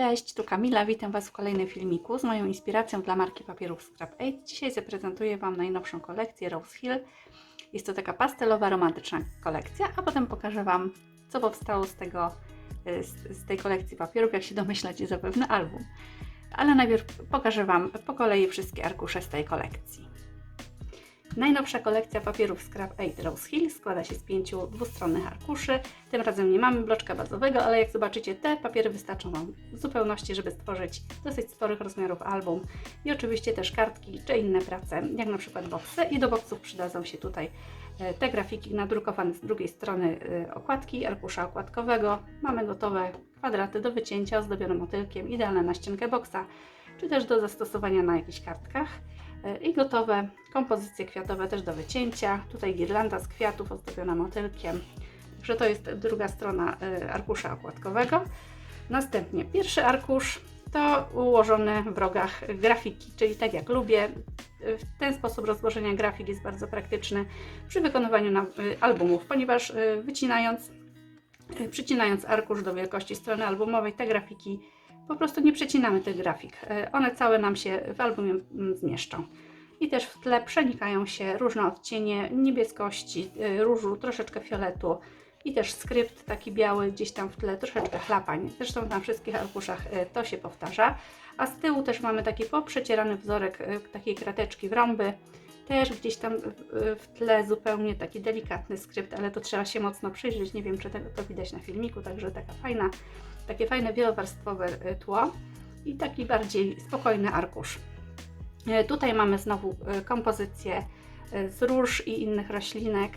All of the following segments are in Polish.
Cześć, tu Kamila, witam Was w kolejnym filmiku z moją inspiracją dla marki papierów Scrap 8. Dzisiaj zaprezentuję Wam najnowszą kolekcję Rose Hill. Jest to taka pastelowa, romantyczna kolekcja, a potem pokażę Wam, co powstało z, tego, y, z, z tej kolekcji papierów, jak się domyślacie, zapewne album. Ale najpierw pokażę Wam po kolei wszystkie arkusze z tej kolekcji. Najnowsza kolekcja papierów Scrap 8 Rose Hill składa się z pięciu dwustronnych arkuszy. Tym razem nie mamy bloczka bazowego, ale jak zobaczycie, te papiery wystarczą Wam w zupełności, żeby stworzyć dosyć sporych rozmiarów album. I oczywiście też kartki czy inne prace, jak na przykład boksy. I do boksów przydadzą się tutaj e, te grafiki nadrukowane z drugiej strony e, okładki, arkusza okładkowego. Mamy gotowe kwadraty do wycięcia ozdobione motylkiem, idealne na ściankę boksa, czy też do zastosowania na jakichś kartkach. E, i gotowe kompozycje kwiatowe też do wycięcia. Tutaj girlanda z kwiatów ozdobiona motylkiem. Także to jest druga strona e, arkusza okładkowego. Następnie pierwszy arkusz to ułożone w rogach grafiki, czyli tak jak lubię. E, W ten sposób rozłożenia grafik jest bardzo praktyczny przy wykonywaniu albumów, ponieważ wycinając, przycinając arkusz do wielkości strony albumowej, te grafiki po prostu nie przecinamy tych grafik. E, One całe nam się w albumie mm, zmieszczą. I też w tle przenikają się różne odcienie niebieskości, e, różu, troszeczkę fioletu i też skrypt taki biały gdzieś tam w tle, troszeczkę chlapań. Zresztą na wszystkich arkuszach e, to się powtarza. A z tyłu też mamy taki poprzecierany wzorek takiej krateczki w rąby. Też gdzieś tam w- tle zupełnie taki delikatny skrypt, ale to trzeba się mocno przyjrzeć. Nie wiem, czy to widać na filmiku, także taka fajna takie fajne wielowarstwowe y, tło i taki bardziej spokojny arkusz. E, Tutaj mamy znowu y, kompozycję z róż i innych roślinek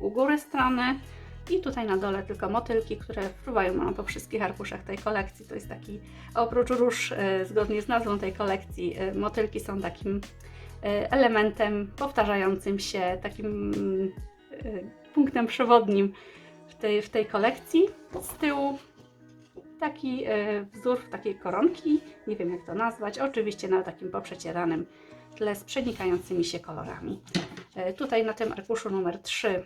u góry strony i tutaj na dole tylko motylki, które fruwają nam po wszystkich arkuszach tej kolekcji. To jest taki, oprócz róż, zgodnie z nazwą tej kolekcji, motylki są takim elementem powtarzającym się, takim punktem przewodnim w tej, w tej kolekcji. Z tyłu taki e, wzór takiej koronki, nie wiem jak to nazwać, oczywiście na takim poprzecieranym tle z przenikającymi się kolorami. E, Tutaj na tym arkuszu numer 3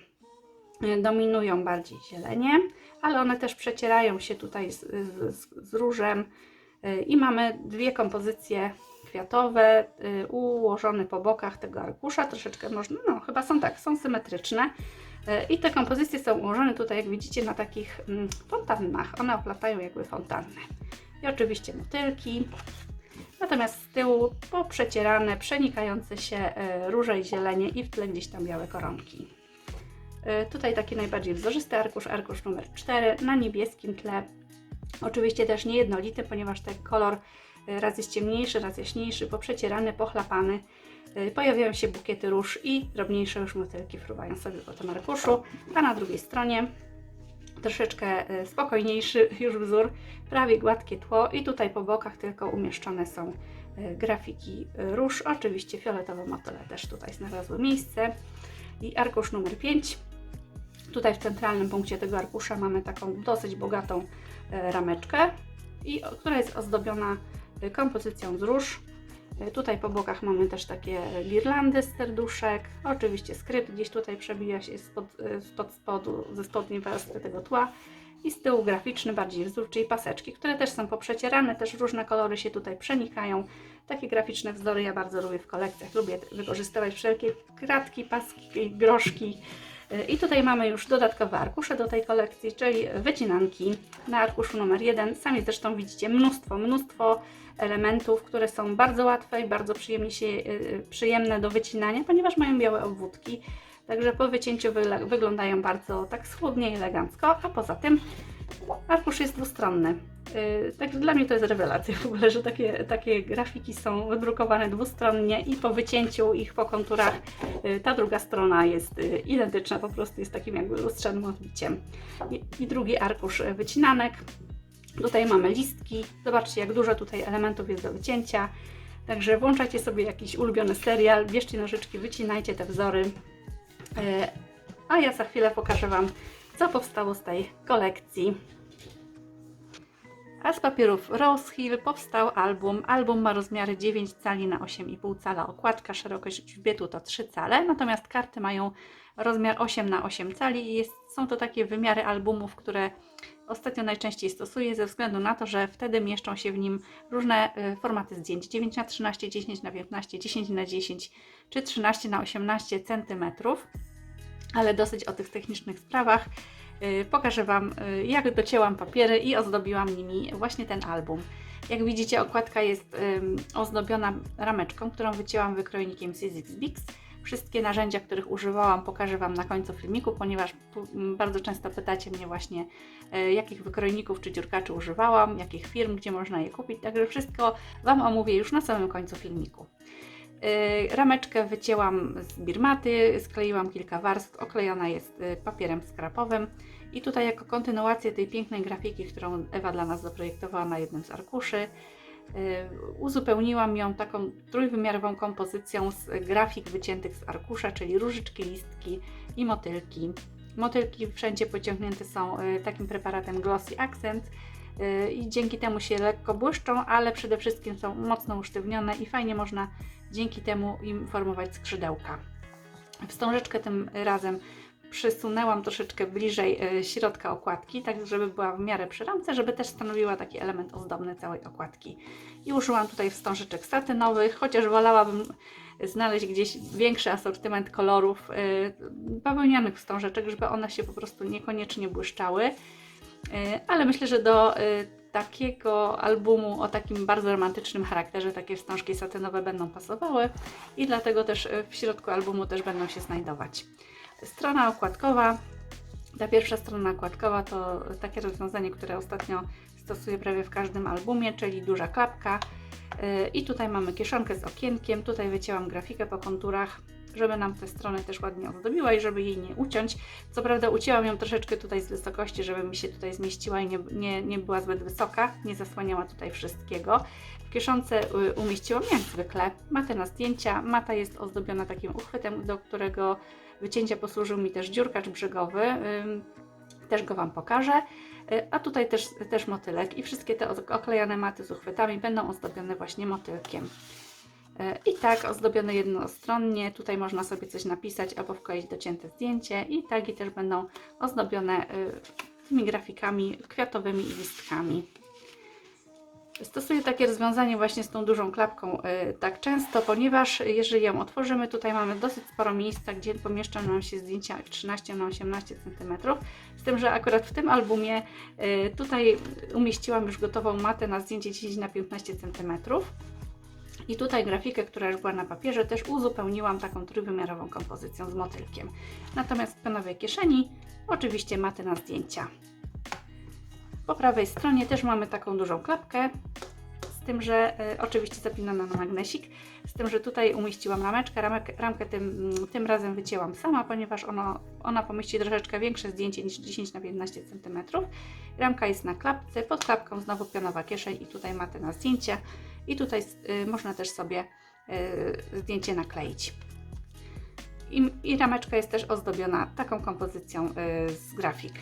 e, dominują bardziej zielenie, ale one też przecierają się tutaj z, z, z różem i mamy dwie kompozycje kwiatowe ułożone po bokach tego arkusza, troszeczkę można, no chyba są tak, są symetryczne. E, I te kompozycje są ułożone tutaj, jak widzicie, na takich mm, fontannach. One oplatają jakby fontannę. I oczywiście motylki. Natomiast z tyłu poprzecierane, przenikające się e, róże i zielenie i w tle gdzieś tam białe koronki. E, Tutaj taki najbardziej wzorzysty arkusz, arkusz numer 4 na niebieskim tle. Oczywiście też niejednolity, ponieważ ten kolor raz jest ciemniejszy, raz jaśniejszy, poprzecierany, pochlapany. E, Pojawiają się bukiety róż i drobniejsze już motylki fruwają sobie po tym arkuszu, a na drugiej stronie troszeczkę e, spokojniejszy już wzór, prawie gładkie tło i tutaj po bokach tylko umieszczone są e, grafiki róż. Oczywiście fioletowe motyle też tutaj znalazły miejsce. I arkusz numer 5. Tutaj w centralnym punkcie tego arkusza mamy taką dosyć bogatą rameczkę, i, która jest ozdobiona kompozycją z róż. Tutaj po bokach mamy też takie girlandy z serduszek. Oczywiście skrypt gdzieś tutaj przebija się spod, spod spodu, ze spodniej warstwy tego tła. I z tyłu graficzny, bardziej wzór, czyli paseczki, które też są poprzecierane, też różne kolory się tutaj przenikają. Takie graficzne wzory ja bardzo lubię w kolekcjach. Lubię wykorzystywać wszelkie kratki, paski, groszki. E, I tutaj mamy już dodatkowe arkusze do tej kolekcji, czyli wycinanki na arkuszu numer 1. Sami zresztą widzicie mnóstwo, mnóstwo elementów, które są bardzo łatwe i bardzo przyjemnie się, y, przyjemne do wycinania, ponieważ mają białe obwódki. Także po wycięciu wyglądają bardzo tak schłodnie i elegancko, a poza tym arkusz jest dwustronny. Yy, Także dla mnie to jest rewelacja w ogóle, że takie, takie grafiki są wydrukowane dwustronnie i po wycięciu ich po konturach yy, ta druga strona jest yy, identyczna, po prostu jest takim jakby lustrzanym odbiciem. I, i drugi arkusz wycinanek. Tutaj mamy listki. Zobaczcie, jak dużo tutaj elementów jest do wycięcia. Także włączajcie sobie jakiś ulubiony serial, bierzcie nożyczki, wycinajcie te wzory. A ja za chwilę pokażę Wam, co powstało z tej kolekcji. A z papierów Rose Hill powstał album. Album ma rozmiary 9 cali na 8,5 cala. Okładka, szerokość grzbietu to 3 cale, natomiast karty mają rozmiar 8 na 8 cali i jest, są to takie wymiary albumów, które ostatnio najczęściej stosuję ze względu na to, że wtedy mieszczą się w nim różne y, formaty zdjęć 9 na 13, 10 na 15, 10 na 10 czy 13 na 18 cm. Ale dosyć o tych technicznych sprawach. Y, Pokażę Wam, y, jak docięłam papiery i ozdobiłam nimi właśnie ten album. Jak widzicie, okładka jest ozdobiona rameczką, którą wycięłam wykrojnikiem Sizzix Bix. Wszystkie narzędzia, których używałam, pokażę Wam na końcu filmiku, ponieważ bardzo często pytacie mnie właśnie, y, jakich wykrojników czy dziurkaczy używałam, jakich firm, gdzie można je kupić. Także wszystko Wam omówię już na samym końcu filmiku. Y, Rameczkę wycięłam z birmaty, skleiłam kilka warstw, oklejona jest y, papierem skrapowym. I tutaj jako kontynuację tej pięknej grafiki, którą Ewa dla nas zaprojektowała na jednym z arkuszy, y, uzupełniłam ją taką trójwymiarową kompozycją z grafik wyciętych z arkusza, czyli różyczki, listki i motylki. Motylki wszędzie pociągnięte są takim preparatem Glossy Accent i dzięki temu się lekko błyszczą, ale przede wszystkim są mocno usztywnione i fajnie można dzięki temu im formować skrzydełka. Wstążeczkę tym razem przysunęłam troszeczkę bliżej e, środka okładki, tak żeby była w miarę przy ramce, żeby też stanowiła taki element ozdobny całej okładki. I użyłam tutaj wstążeczek satynowych, chociaż wolałabym znaleźć gdzieś większy asortyment kolorów e, bawełnianych wstążeczek, żeby one się po prostu niekoniecznie błyszczały. E, Ale myślę, że do e, takiego albumu o takim bardzo romantycznym charakterze takie wstążki satynowe będą pasowały i dlatego też e, w środku albumu też będą się znajdować. Strona okładkowa. Ta pierwsza strona okładkowa to takie rozwiązanie, które ostatnio stosuję prawie w każdym albumie, czyli duża klapka. Yy, I tutaj mamy kieszonkę z okienkiem. Tutaj wycięłam grafikę po konturach, żeby nam tę stronę też ładnie ozdobiła i żeby jej nie uciąć. Co prawda ucięłam ją troszeczkę tutaj z wysokości, żeby mi się tutaj zmieściła i nie, nie, nie była zbyt wysoka, nie zasłaniała tutaj wszystkiego. W kieszonce y, umieściłam jak zwykle matę na zdjęcia. Mata jest ozdobiona takim uchwytem, do którego wycięcia posłużył mi też dziurkacz brzegowy. Też go Wam pokażę. Y, A tutaj też, też motylek i wszystkie te oklejane maty z uchwytami będą ozdobione właśnie motylkiem. Y, I tak ozdobione jednostronnie, tutaj można sobie coś napisać albo wkleić docięte zdjęcie i tagi też będą ozdobione y, tymi grafikami kwiatowymi i listkami. Stosuję takie rozwiązanie właśnie z tą dużą klapką y, tak często, ponieważ jeżeli ją otworzymy, tutaj mamy dosyć sporo miejsca, gdzie pomieszczą nam się zdjęcia 13 na 18 cm. Z tym, że akurat w tym albumie tutaj umieściłam już gotową matę na zdjęcie 10 na 15 cm. I tutaj grafikę, która już była na papierze, też uzupełniłam taką trójwymiarową kompozycją z motylkiem. Natomiast w pionowej kieszeni oczywiście maty na zdjęcia. Po prawej stronie też mamy taką dużą klapkę, z tym, że e, oczywiście zapinana na magnesik, z tym, że tutaj umieściłam rameczkę. Ramek, ramkę tym, tym razem wycięłam sama, ponieważ ono, ona pomieści troszeczkę większe zdjęcie niż 10 na 15 cm. Ramka jest na klapce, pod klapką znowu pionowa kieszeń i tutaj maty na zdjęcia i tutaj y, można też sobie y, zdjęcie nakleić. I, I rameczka jest też ozdobiona taką kompozycją y, z grafik.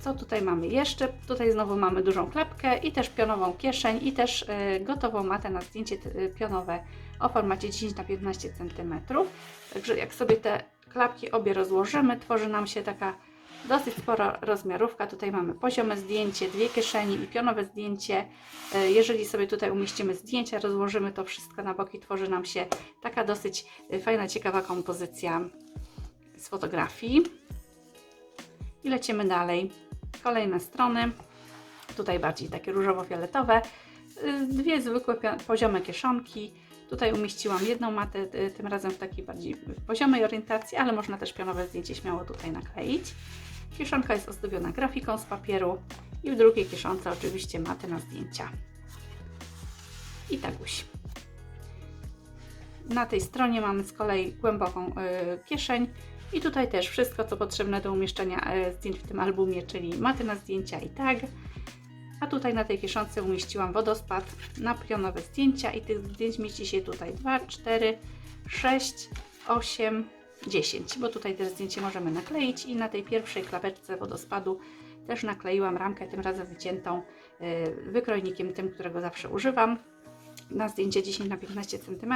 Co tutaj mamy jeszcze? Tutaj znowu mamy dużą klapkę i też pionową kieszeń i też gotową matę na zdjęcie pionowe o formacie 10 na 15 cm. Także jak sobie te klapki obie rozłożymy, tworzy nam się taka dosyć spora rozmiarówka. Tutaj mamy poziome zdjęcie, dwie kieszeni i pionowe zdjęcie. Y, Jeżeli sobie tutaj umieścimy zdjęcia, rozłożymy to wszystko na boki, tworzy nam się taka dosyć y, fajna, ciekawa kompozycja z fotografii. I lecimy dalej. Kolejne strony. Tutaj bardziej takie różowo-fioletowe. Y, Dwie zwykłe poziome kieszonki. Tutaj umieściłam jedną matę, tym razem w takiej bardziej poziomej orientacji, ale można też pionowe zdjęcie śmiało tutaj nakleić. Kieszonka jest ozdobiona grafiką z papieru i w drugiej kieszonce oczywiście maty na zdjęcia. I taguś. Na tej stronie mamy z kolei głęboką y, kieszeń i tutaj też wszystko, co potrzebne do umieszczenia y, zdjęć w tym albumie, czyli maty na zdjęcia i tag. A tutaj na tej kieszonce umieściłam wodospad na pionowe zdjęcia i tych zdjęć mieści się tutaj 2, 4, 6, 8, 10, bo tutaj też zdjęcie możemy nakleić i na tej pierwszej klapeczce wodospadu też nakleiłam ramkę, tym razem wyciętą y, wykrojnikiem tym, którego zawsze używam na zdjęcie 10 na 15 cm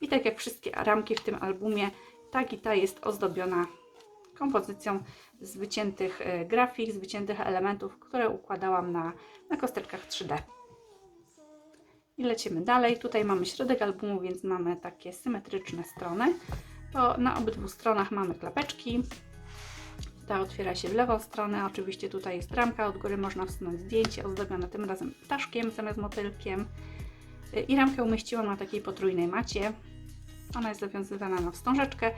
i tak jak wszystkie ramki w tym albumie, tak i ta jest ozdobiona kompozycją z wyciętych e, grafik, z wyciętych elementów, które układałam na, na kosteczkach 3D. I lecimy dalej. Tutaj mamy środek albumu, więc mamy takie symetryczne strony. To na obydwu stronach mamy klapeczki. Ta otwiera się w lewą stronę. Oczywiście tutaj jest ramka, od góry można wsunąć zdjęcie ozdobione tym razem ptaszkiem zamiast motylkiem. I ramkę umieściłam na takiej potrójnej macie. Ona jest zawiązywana na wstążeczkę.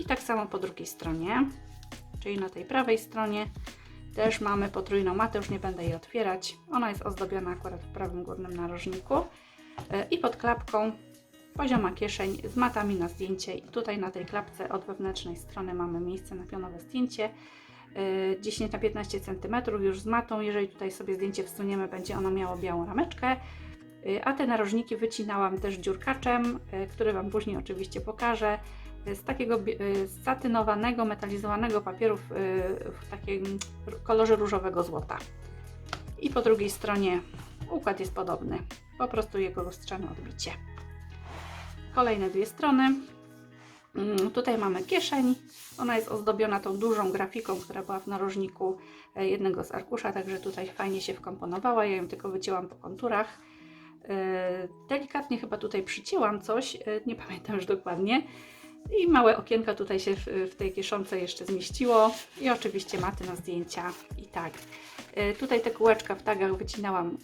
I tak samo po drugiej stronie, czyli na tej prawej stronie też mamy potrójną matę, już nie będę jej otwierać. Ona jest ozdobiona akurat w prawym górnym narożniku. I pod klapką pozioma kieszeń z matami na zdjęcie. I tutaj na tej klapce od wewnętrznej strony mamy miejsce na pionowe zdjęcie. 10 na 15 cm już z matą. Jeżeli tutaj sobie zdjęcie wsuniemy, będzie ono miało białą rameczkę. Y, A te narożniki wycinałam też dziurkaczem, y, który Wam później oczywiście pokażę. Y, Z takiego satynowanego, metalizowanego papieru w, w takim kolorze różowego złota. I po drugiej stronie układ jest podobny, po prostu jego lustrzane odbicie. Kolejne dwie strony. Mm, Tutaj mamy kieszeń. Ona jest ozdobiona tą dużą grafiką, która była w narożniku e, jednego z arkusza, także tutaj fajnie się wkomponowała. Ja ją tylko wycięłam po konturach. E, Delikatnie chyba tutaj przycięłam coś, e, nie pamiętam już dokładnie. I małe okienka tutaj się w, tej kieszonce jeszcze zmieściło. I oczywiście maty na zdjęcia i tak. Tutaj te kółeczka w tagach wycinałam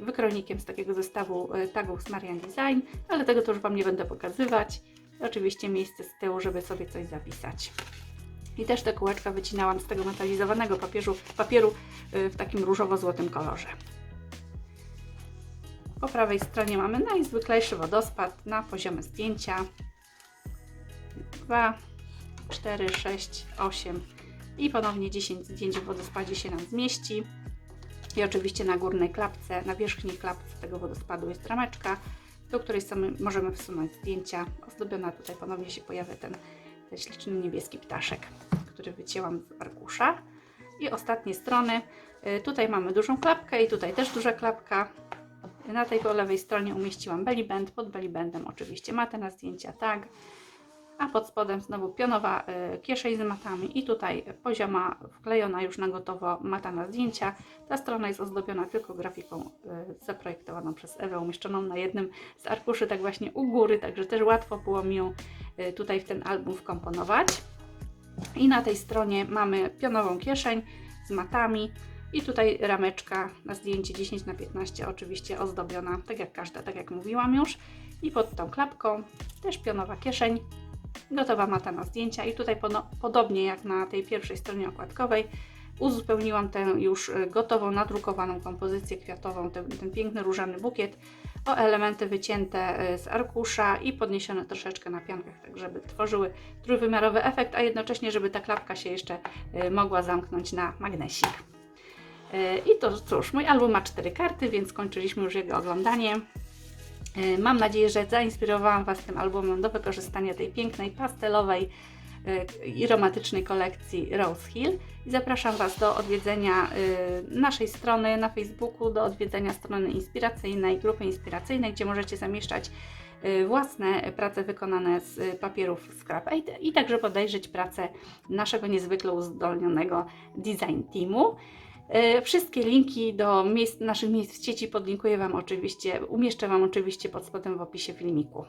wykrojnikiem z takiego zestawu e, tagów z Marian Design, ale tego to już Wam nie będę pokazywać. Oczywiście miejsce z tyłu, żeby sobie coś zapisać. I też te kółeczka wycinałam z tego metalizowanego papieru, papieru w takim różowo-złotym kolorze. Po prawej stronie mamy najzwyklejszy wodospad na poziomie zdjęcia. 2, 4, 6, 8 i ponownie 10 zdjęć w wodospadzie się nam zmieści. I oczywiście na górnej klapce, na wierzchniej klapce tego wodospadu jest rameczka, do której możemy wsunąć zdjęcia. Ozdobiona tutaj ponownie się pojawia ten, ten śliczny niebieski ptaszek, który wycięłam z arkusza. I ostatnie strony. Y, Tutaj mamy dużą klapkę i tutaj też duża klapka. Na tej po lewej stronie umieściłam belly band, pod belly bandem oczywiście matę na zdjęcia, tag, a pod spodem znowu pionowa y, kieszeń z matami i tutaj pozioma wklejona już na gotowo mata na zdjęcia. Ta strona jest ozdobiona tylko grafiką y, zaprojektowaną przez Ewę, umieszczoną na jednym z arkuszy, tak właśnie u góry, także też łatwo było mi ją y, tutaj w ten album wkomponować. I na tej stronie mamy pionową kieszeń z matami i tutaj rameczka na zdjęcie 10 na 15 oczywiście ozdobiona, tak jak każda, tak jak mówiłam już. I pod tą klapką też pionowa kieszeń, gotowa mata na zdjęcia i tutaj podobnie jak na tej pierwszej stronie okładkowej uzupełniłam tę już y, gotową, nadrukowaną kompozycję kwiatową, ten, ten piękny różany bukiet o elementy wycięte y, z arkusza i podniesione troszeczkę na piankach, tak żeby tworzyły trójwymiarowy efekt, a jednocześnie, żeby ta klapka się jeszcze y, mogła zamknąć na magnesik. I to cóż, mój album ma cztery karty, więc skończyliśmy już jego oglądanie. Y, Mam nadzieję, że zainspirowałam Was tym albumem do wykorzystania tej pięknej, pastelowej y, i romantycznej kolekcji Rose Hill. I zapraszam Was do odwiedzenia y, naszej strony na Facebooku, do odwiedzenia strony inspiracyjnej, grupy inspiracyjnej, gdzie możecie zamieszczać własne prace wykonane z papierów Scrap Aid i także podejrzeć pracę naszego niezwykle uzdolnionego design teamu. E, Wszystkie linki do miejsc, naszych miejsc w sieci podlinkuję Wam oczywiście, umieszczę Wam oczywiście pod spodem w opisie filmiku.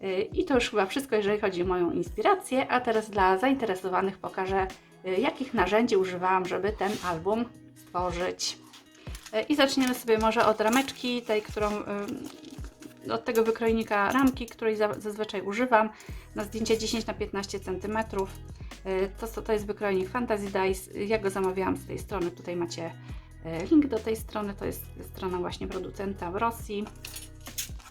E, I to już chyba wszystko, jeżeli chodzi o moją inspirację, a teraz dla zainteresowanych pokażę, e, jakich narzędzi używałam, żeby ten album stworzyć. I zaczniemy sobie może od rameczki, tej, którą, od tego wykrojnika ramki, której za- zazwyczaj używam na zdjęcie 10 na 15 cm. Y, To, to jest wykrojnik Fantasy Dice. Ja go zamawiałam z tej strony. Tutaj macie y, link do tej strony. To jest strona właśnie producenta w Rosji.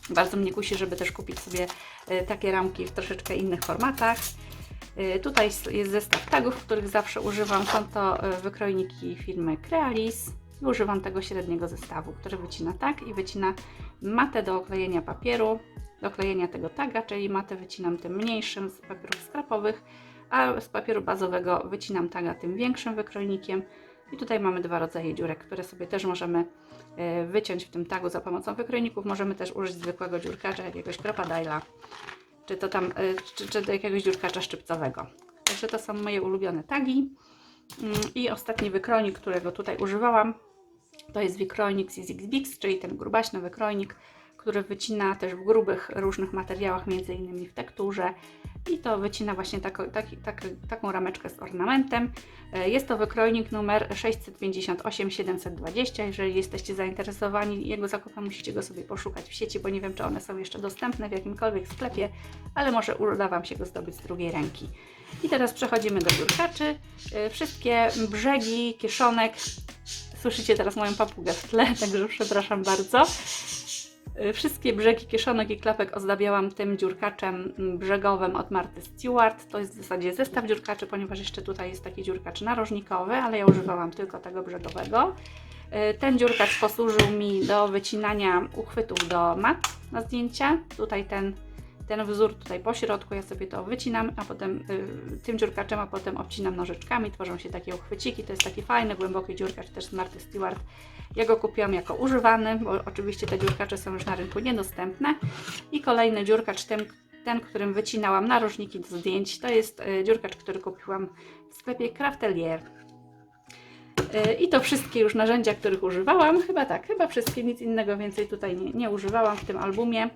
Bardzo mnie kusi, żeby też kupić sobie y, takie ramki w troszeczkę innych formatach. Tutaj jest- zestaw tagów, których zawsze używam. Są to wykrojniki firmy Crealis. I używam tego średniego zestawu, który wycina tag i wycina matę do oklejenia papieru. do klejenia tego taga, czyli matę wycinam tym mniejszym z papierów skrapowych, a z papieru bazowego wycinam taga tym większym wykrojnikiem. I tutaj mamy dwa rodzaje dziurek, które sobie też możemy e, wyciąć w tym tagu za pomocą wykrojników. Możemy też użyć zwykłego dziurkacza, jakiegoś kropadajla, czy to tam, e, czy, czy do jakiegoś dziurkacza szczypcowego. Także to są moje ulubione tagi. Mm, I ostatni wykrojnik, którego tutaj używałam, to jest wykrojnik CZX czyli ten grubaśny wykrojnik, który wycina też w grubych różnych materiałach, między innymi w tekturze. I to wycina właśnie tako, taki, tak, taką rameczkę z ornamentem. E, Jest to wykrojnik numer 658-720. Jeżeli jesteście zainteresowani jego zakupem, musicie go sobie poszukać w sieci, bo nie wiem, czy one są jeszcze dostępne w jakimkolwiek sklepie, ale może uda Wam się go zdobyć z drugiej ręki. I teraz przechodzimy do dziurkaczy. E, Wszystkie brzegi kieszonek Słyszycie teraz moją papugę w tle, także przepraszam bardzo. Y, Wszystkie brzegi kieszonek i klapek ozdabiałam tym dziurkaczem brzegowym od Marty Stewart. To jest w zasadzie zestaw dziurkaczy, ponieważ jeszcze tutaj jest taki dziurkacz narożnikowy, ale ja używałam tylko tego brzegowego. Y, Ten dziurkacz posłużył mi do wycinania uchwytów do mat na zdjęcia. Tutaj ten, ten wzór tutaj po środku, ja sobie to wycinam, a potem y, tym dziurkaczem, a potem obcinam nożyczkami. Tworzą się takie uchwyciki. To jest taki fajny, głęboki dziurkacz też z Marty Stewart. Ja go kupiłam jako używany, bo oczywiście te dziurkacze są już na rynku niedostępne. I kolejny dziurkacz, ten, ten którym wycinałam narożniki do zdjęć, to jest y, dziurkacz, który kupiłam w sklepie Craftelier. Y, I to wszystkie już narzędzia, których używałam. Chyba tak, chyba wszystkie, nic innego więcej tutaj nie, nie używałam w tym albumie.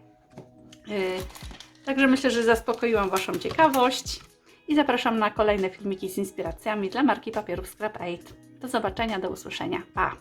Także myślę, że zaspokoiłam Waszą ciekawość i zapraszam na kolejne filmiki z inspiracjami dla marki papierów Scrap 8. Do zobaczenia, do usłyszenia. Pa!